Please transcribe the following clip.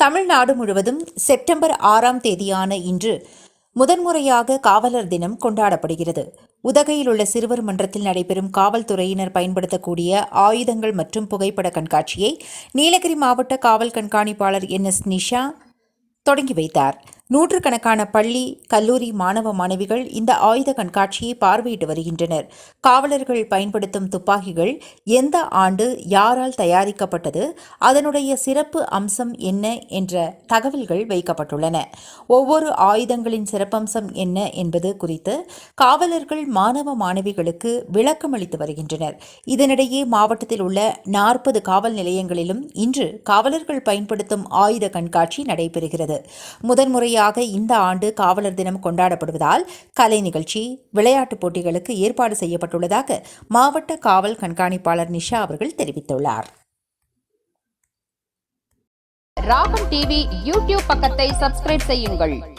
தமிழ்நாடு முழுவதும் செப்டம்பர் ஆறாம் தேதியான இன்று முதன்முறையாக காவலர் தினம் கொண்டாடப்படுகிறது. உதகையில் உள்ள சிறுவர் மன்றத்தில் நடைபெறும் காவல்துறையினர் பயன்படுத்தக்கூடிய ஆயுதங்கள் மற்றும் புகைப்பட கண்காட்சியை நீலகிரி மாவட்ட காவல் கண்காணிப்பாளர் என் எஸ் நிஷா தொடங்கி வைத்தார். நூற்றுக்கணக்கான பள்ளி கல்லூரி மாணவ மாணவிகள் இந்த ஆயுத கண்காட்சியை பார்வையிட்டு வருகின்றனர். காவலர்கள் பயன்படுத்தும் துப்பாக்கிகள் எந்த ஆண்டு யாரால் தயாரிக்கப்பட்டது அதனுடைய சிறப்பு அம்சம் என்ன என்ற தகவல்கள் வைக்கப்பட்டுள்ளன. ஒவ்வொரு ஆயுதங்களின் சிறப்பம்சம் என்ன என்பது குறித்து காவலர்கள் மாணவ மாணவிகளுக்கு விளக்கம் அளித்து வருகின்றனர். இதனிடையே மாவட்டத்தில் உள்ள நாற்பது காவல் நிலையங்களிலும் இன்று காவலர்கள் பயன்படுத்தும் ஆயுத கண்காட்சி நடைபெறுகிறது. முதன்முறையாக இந்த ஆண்டு காவலர் தினம் கொண்டாடப்படுவதால் கலை நிகழ்ச்சி விளையாட்டுப் போட்டிகளுக்கு ஏற்பாடு செய்யப்பட்டுள்ளதாக மாவட்ட காவல் கண்காணிப்பாளர் நிஷா அவர்கள் தெரிவித்துள்ளார். ராகம் டிவி யூடியூப் பக்கத்தை சப்ஸ்கிரைப் செய்யுங்கள்.